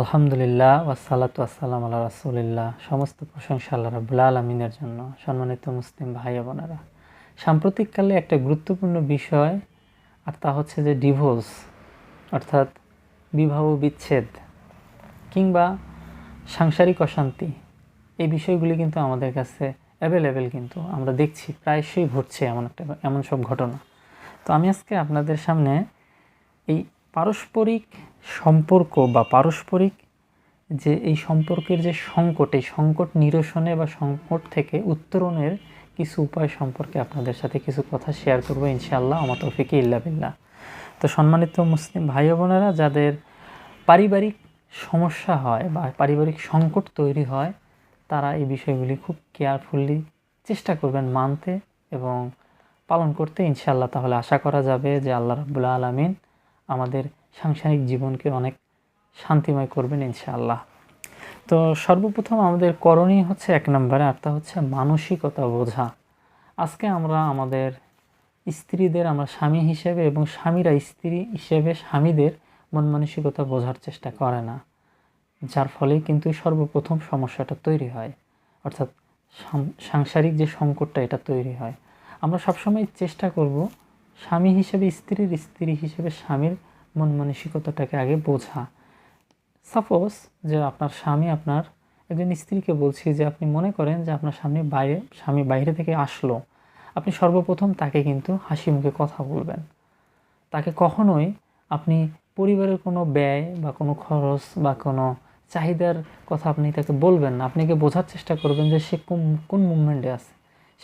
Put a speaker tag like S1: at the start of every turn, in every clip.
S1: আলহামদুলিল্লাহ ওয়াসালাতু আসসালাম আল্লাহ রাসুলিল্লাহ। সমস্ত প্রশংসা আল্লাহ রাবুল আলমিনের জন্য, সম্মানিত মুসলিম ভাই বোনেরা। সাম্প্রতিককালে একটা গুরুত্বপূর্ণ বিষয়, আর তা হচ্ছে যে ডিভোর্স, অর্থাৎ বিবাহ বিচ্ছেদ কিংবা সাংসারিক অশান্তি, এই বিষয়গুলি কিন্তু আমাদের কাছে অ্যাভেলেবেল কিন্তু আমরা দেখছি, প্রায়শই ঘটছে এমন একটা, এমন সব ঘটনা। তো আমি আজকে আপনাদের সামনে এই পারস্পরিক সম্পর্ক বা পারস্পরিক যে এই সম্পর্কের যে সংকট, এই সংকট নিরসনে বা সংকট থেকে উত্তরণের কিছু উপায় সম্পর্কে আপনাদের সাথে কিছু কথা শেয়ার করব, ইনশাআল্লাহ, আমার তৌফিকে ইল্লা বিল্লাহ। তো সম্মানিত মুসলিম ভাই বোনেরা, যাদের পারিবারিক সমস্যা হয় বা পারিবারিক সংকট তৈরি হয়, তারা এই বিষয়গুলি খুব কেয়ারফুলি চেষ্টা করবেন মানতে এবং পালন করতে, ইনশাআল্লাহ। তাহলে আশা করা যাবে যে আল্লাহ রাবুল্লাহ আলমিন আমাদের সাংসারিক জীবনকে অনেক শান্তিময় করবেন ইনশাআল্লাহ। তো সর্বপ্রথম আমাদের করণীয় হচ্ছে এক নম্বরে, আর তা হচ্ছে মানসিকতা বোঝা। আজকে আমরা আমাদের স্ত্রীদের, আমরা স্বামী হিসেবে এবং স্বামীরা স্ত্রী হিসেবে স্বামীদের মন মানসিকতা বোঝার চেষ্টা করে না, যার ফলে কিন্তু সর্বপ্রথম সমস্যাটা তৈরি হয়। অর্থাৎ সাংসারিক যে সংকটটা, এটা তৈরি হয়। আমরা সবসময় চেষ্টা করব স্বামী হিসেবে, স্ত্রীর স্ত্রী হিসেবে স্বামীর মন মানসিকতাটাকে আগে বোঝা। সাপোজ যে আপনার স্বামী আপনার, একজন স্ত্রীকে বলছি যে আপনি মনে করেন যে আপনার স্বামী বাইরে স্বামী বাইরে থেকে আসলো। আপনি সর্বপ্রথম তাকে কিন্তু হাসি মুখে কথা বলবেন। তাকে কখনোই আপনি পরিবারের কোনো ব্যয় বা কোনো খরচ বা কোনো চাহিদার কথা আপনি তাকে বলবেন না। আপনাকে বোঝার চেষ্টা করবেন যে সে কোন কোন মুভমেন্টে আছে?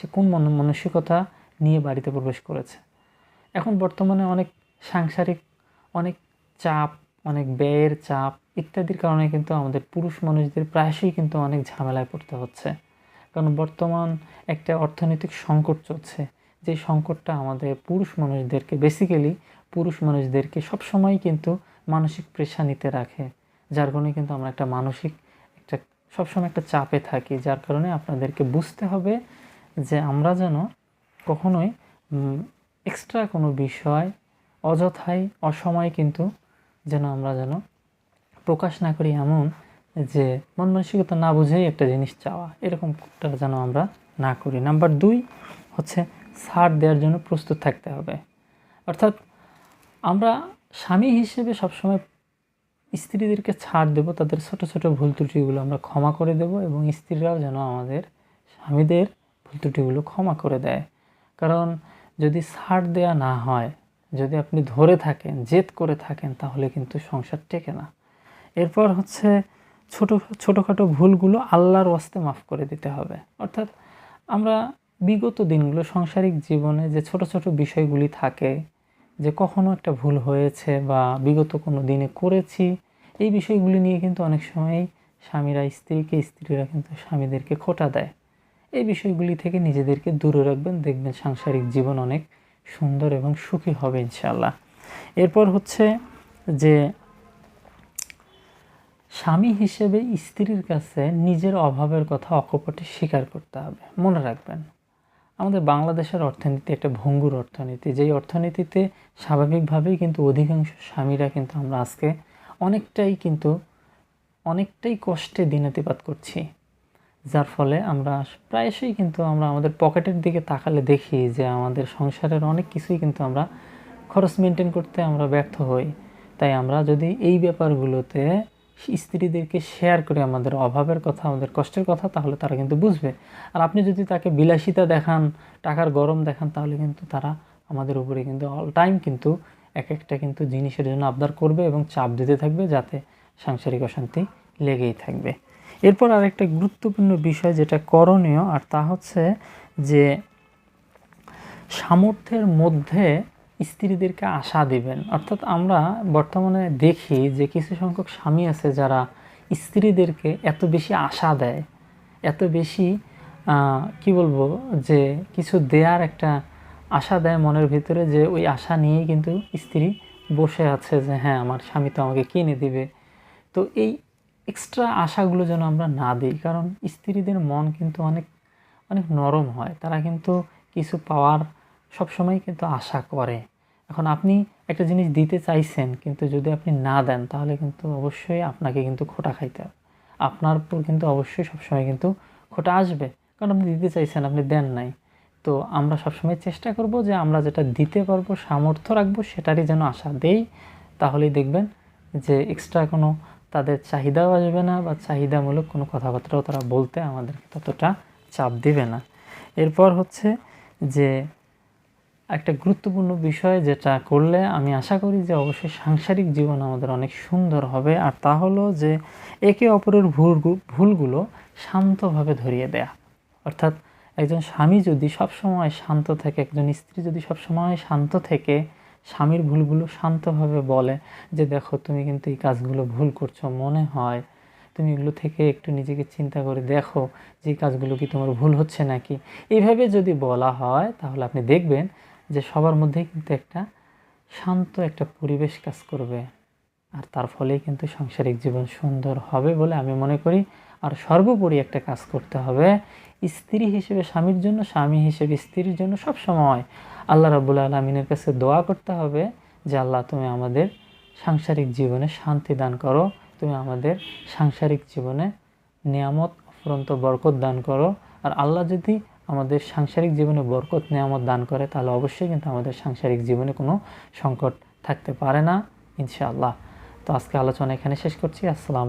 S1: সে কোন মন, মানসিকতা নিয়ে বাড়িতে প্রবেশ করেছে? এখন বর্তমানে অনেক সাংসারিক, অনেক চাপ, অনেক ব্যয়ের চাপ ইত্যাদির কারণে কিন্তু আমাদের পুরুষ মানুষদের প্রায়শই কিন্তু অনেক ঝামেলায় পড়তে হচ্ছে। কারণ বর্তমান একটা অর্থনৈতিক সংকট চলছে, যে সংকটটা আমাদের পুরুষ মানুষদেরকে বেসিক্যালি পুরুষ মানুষদেরকে সবসময় কিন্তু মানসিক প্রেশার নিতে রাখে। যার কারণে কিন্তু আমরা একটা মানসিক একটা, সবসময় একটা চাপে থাকি, যার কারণে আপনাদেরকে বুঝতে হবে যে আমরা যেন কখনোই এক্সট্রা কোনো বিষয়, অযথাই, অসময় কিন্তু যেন আমরা যেন প্রকাশ না করি এমন যে মন মানসিকতা না বুঝেই একটা জিনিস চাওয়া। এরকমটা যেন আমরা না করি। নাম্বার দুই হচ্ছে ছাড় দেওয়ার জন্য প্রস্তুত থাকতে হবে। অর্থাৎ আমরা স্বামী হিসেবে সবসময় স্ত্রীদেরকে ছাড় দেব, তাদের ছোট ছোট ভুল ত্রুটিগুলো আমরা ক্ষমা করে দেব এবং স্ত্রীরাও যেন আমাদের স্বামীদের ভুল ত্রুটিগুলো ক্ষমা করে দেয়। কারণ যদি ছাড় দেয়া না হয়, যদি আপনি ধরে থাকেন, জেদ করে থাকেন, তাহলে কিন্তু সংসার টেকে না। এরপর হচ্ছে ছোটো, ছোটোখাটো ভুলগুলো আল্লাহর ওয়াস্তে মাফ করে দিতে হবে। অর্থাৎ আমরা বিগত দিনগুলো সাংসারিক জীবনে যে ছোট ছোট বিষয়গুলি থাকে, যে কখনো একটা ভুল হয়েছে বা বিগত কোনো দিনে করেছি, এই বিষয়গুলি নিয়ে কিন্তু অনেক সময়ই স্বামীরা স্ত্রীকে, স্ত্রীরা কিন্তু স্বামীদেরকে খোটা দেয়। এই বিষয়গুলি থেকে নিজেদেরকে দূরে রাখবেন, দেখবেন সাংসারিক জীবন অনেক সুন্দর এবং সুখী হবে ইনশাল্লাহ এরপর হচ্ছে যে, স্বামী হিসেবে স্ত্রীর কাছে নিজের অভাবের কথা, অকপটে স্বীকার করতে হবে। মনে রাখবেন, আমাদের বাংলাদেশের অর্থনীতি একটা ভঙ্গুর অর্থনীতি। যেই অর্থনীতিতে স্বাভাবিকভাবেই কিন্তু অধিকাংশ স্বামীরা কিন্তু আমরা আজকে অনেকটাই কিন্তু, অনেকটাই কষ্টে দিনাতিপাত করছি। যার ফলে আমরা প্রায়শই কিন্তু আমরা আমাদের পকেটের দিকে তাকালে দেখি যে আমাদের সংসারের অনেক কিছুই কিন্তু আমরা খরচ মেনটেন করতে আমরা ব্যর্থ হই। তাই আমরা যদি এই ব্যাপারগুলোতে স্ত্রীদেরকে শেয়ার করে আমাদের অভাবের কথা, আমাদের কষ্টের কথা, তাহলে তারা কিন্তু বুঝবে। আর আপনি যদি তাকে বিলাসিতা দেখান, টাকার গরম দেখান, তাহলে কিন্তু তারা আমাদের উপরে কিন্তু অল টাইম কিন্তু এক একটা কিন্তু জিনিসের জন্য আবদার করবে এবং চাপ দিতে থাকবে যাতে সাংসারিক অশান্তি লেগেই থাকবে। এরপর আরেকটা গুরুত্বপূর্ণ বিষয় যেটা করণীয়, আর তা হচ্ছে যে সামর্থ্যের মধ্যে স্ত্রীদেরকে আশা দিবেন। অর্থাৎ আমরা বর্তমানে দেখি যে কিছু সংখ্যক স্বামী আছে যারা স্ত্রীদেরকে এত বেশি আশা দেয়, এত বেশি কি বলব, যে কিছু দেয়ার একটা আশা দেয় মনের ভিতরে যে ওই আশা নিয়েই কিন্তু স্ত্রী বসে আছে যে হ্যাঁ আমার স্বামী তো আমাকে কিনে দিবে। তো এই এক্সট্রা আশাগুলো যেন আমরা না দিই। কারণ স্ত্রীদের মন কিন্তু অনেক অনেক নরম হয়। তারা কিন্তু কিছু পাওয়ার সবসময় কিন্তু আশা করে। এখন আপনি একটা জিনিস দিতে চাইছেন, কিন্তু যদি আপনি না দেন, তাহলে কিন্তু অবশ্যই আপনাকে কিন্তু খোটা খাইতে হবে। আপনার উপর কিন্তু অবশ্যই সবসময় কিন্তু খোটা আসবে। কারণ আপনি দিতে চাইছেন, আপনি দেন নাই। তো আমরা সবসময় চেষ্টা করব যে আমরা যেটা দিতে পারব, সামর্থ্য রাখব, সেটারই যেন আশা দেই। তাহলেই দেখবেন যে এক্সট্রা কোনো তাদের চাহিদাও আসবে না বা চাহিদামূলক কোনো কথাবার্তাও তারা বলতে আমাদেরকে ততটা চাপ দিবে না। এরপর হচ্ছে যে একটা গুরুত্বপূর্ণ বিষয় যেটা করলে আমি আশা করি যে অবশ্যই সাংসারিক জীবন আমাদের অনেক সুন্দর হবে, আর তা হলো যে একে অপরের ভুল ভুলগুলো শান্তভাবে ধরিয়ে দেয়া। অর্থাৎ একজন স্বামী যদি সবসময় শান্ত থাকে, একজন স্ত্রী যদি সবসময় শান্ত থেকে স্বামীর ভুলগুলো শান্তভাবে বলে যে, দেখো, তুমি কিন্তু এই কাজগুলো ভুল করছ, মনে হয় তুমি এগুলো থেকে একটু নিজেকে চিন্তা করে দেখো যে কাজগুলো কি তোমার ভুল হচ্ছে নাকি? এইভাবে যদি বলা হয়, তাহলে আপনি দেখবেন যে, সবার মধ্যেই কিন্তু একটা শান্ত একটা পরিবেশ কাজ করবে। আর তার ফলেই কিন্তু সাংসারিক জীবন সুন্দর হবে বলে আমি মনে করি। আর সর্বোপরি একটা কাজ করতে হবে, স্ত্রী হিসেবে স্বামীর জন্য, স্বামী হিসেবে স্ত্রীর জন্য সব সময় আল্লাহ রাবুল আলমিনের কাছে দোয়া করতে হবে যে, আল্লাহ তুমি আমাদের সাংসারিক জীবনে শান্তি দান করো, তুমি আমাদের সাংসারিক জীবনে নিয়ামত অফুরন্ত বরকত দান করো। আর আল্লাহ যদি আমাদের সাংসারিক জীবনে বরকত, নিয়ামত দান করে, তাহলে অবশ্যই কিন্তু আমাদের সাংসারিক জীবনে কোনো সংকট থাকতে পারে না, ইনশাআল্লাহ। তো আজকে আলোচনা এখানে শেষ করছি। আসসালাম